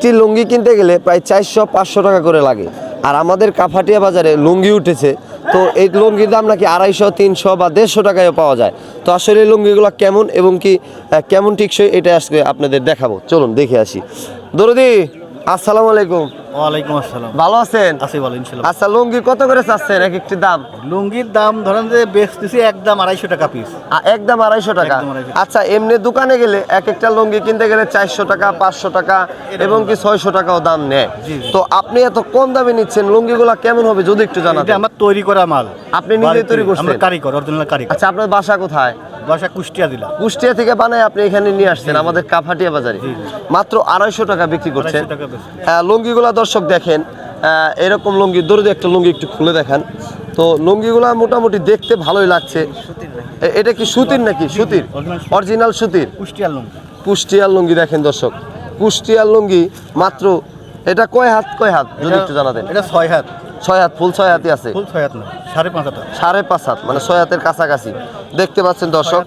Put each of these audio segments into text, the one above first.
একটি লুঙ্গি কিনতে গেলে প্রায় চারশো, পাঁচশো টাকা করে লাগে। আর আমাদের কাফাটিয়া বাজারে লুঙ্গি উঠেছে, তো এই লুঙ্গির দাম নাকি আড়াইশো, তিনশো বা দেড়শো টাকায় পাওয়া যায়। তো আসলে লুঙ্গিগুলো কেমন এবং কি কেমন টিকসই এটা আজকে আপনাদের দেখাবো। চলুন দেখে আসি। দরদি, আসসালামু আলাইকুম। ওয়ালাইকুম আসসালাম। ভালো আছেন? আছি বলো ইনশাল্লাহ। আচ্ছা লুঙ্গি কত করে চাচ্ছেন? এক একটি দাম? লুঙ্গির দাম ধরেন যে বেচতেছি একদম আড়াইশো টাকা পিস একদম আড়াইশো টাকা? আচ্ছা এমনি দোকানে গেলে এক একটা লুঙ্গি কিনতে গেলে চারশো টাকা পাঁচশো টাকা এবং কি ছয়শো টাকাও দাম নেয়। তো আপনি এত কম দামে নিচ্ছেন লুঙ্গি লুঙ্গিগুলো কেমন হবে যদি একটু এটা জানাতেন আমার তৈরি করা মাল। আপনি নিজে তৈরি করছেন? কারিগর অরিজিনাল কারিগর। আচ্ছা আপনার বাসা কোথায়? বাসা কুষ্টিয়া দিলাম কুষ্টিয়া থেকে বানায় আপনি এখানে নিয়ে আসছেন আমাদের কাফাটিয়া বাজারে। মাত্র আড়াইশো টাকা বিক্রি করছেন। আহ, লুঙ্গিগুলা দর্শক দেখেন এরকম লুঙ্গি দূরে একটা লুঙ্গি একটু খুলে দেখেন। তো লুঙ্গিগুলো মোটামুটি দেখতে ভালোই লাগছে। এটা কি সুতির নাকি? সুতির। অরিজিনাল সুতির। কুষ্টিয়ার লুঙ্গি। কুষ্টিয়ার লুঙ্গি দেখেন দর্শক। কুষ্টিয়ার লুঙ্গি মাত্র এটা কয় হাত কয় হাত? যদি একটু জানাতেন। এটা ছয় হাত। ছয় হাত ফুল ছয় হাতই আছে? ফুল ছয় হাত না সাড়ে পাঁচ হাত। সাড়ে পাঁচ হাত মানে ছয় হাতের কাছাকাছি। দেখতে পাচ্ছেন দর্শক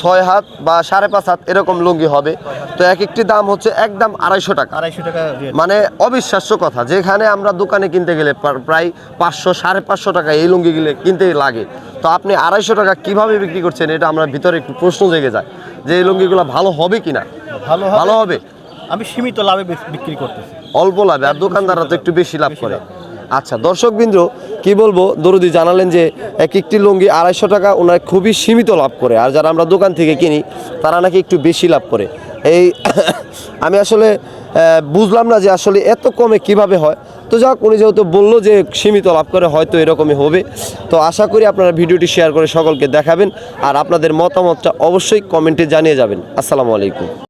ছয় হাত বা সাড়ে পাঁচ হাত এরকম লুঙ্গি হবে। তো এক একটি দাম হচ্ছে একদম আড়াইশো টাকা। আড়াইশো টাকা মানে অবিশ্বাস্য কথা যেখানে আমরা দোকানে কিনতে গেলে প্রায় পাঁচশো সাড়ে পাঁচশো টাকা এই লুঙ্গিগুলো কিনতে লাগে। তো আপনি আড়াইশো টাকা কীভাবে বিক্রি করছেন এটা আমরা ভিতরে একটু প্রশ্ন জেগে যায় যে এই লুঙ্গিগুলো ভালো হবে কিনা? ভালো ভালো হবে? আমি সীমিত লাভে বিক্রি করতেছি। অল্প লাভে আর দোকানদাররা তো একটু বেশি লাভ করে। আচ্ছা দর্শক বিন্দু কি বলব? দরুদি জানালেন যে এক একটি লুঙ্গি আড়াইশো টাকা ওনার খুবই সীমিত লাভ করে আর যারা আমরা দোকান থেকে কিনি তারা নাকি একটু বেশি লাভ করে। এই আমি আসলে বুঝলাম না যে আসলে এত কমে কীভাবে হয়। তো যাক উনি যেহেতু বলল যে সীমিত লাভ করে হয়তো এরকমই হবে। তো আশা করি আপনারা ভিডিওটি শেয়ার করে সকলকে দেখাবেন আর আপনাদের মতামতটা অবশ্যই কমেন্টে জানিয়ে যাবেন। আসসালামু আলাইকুম।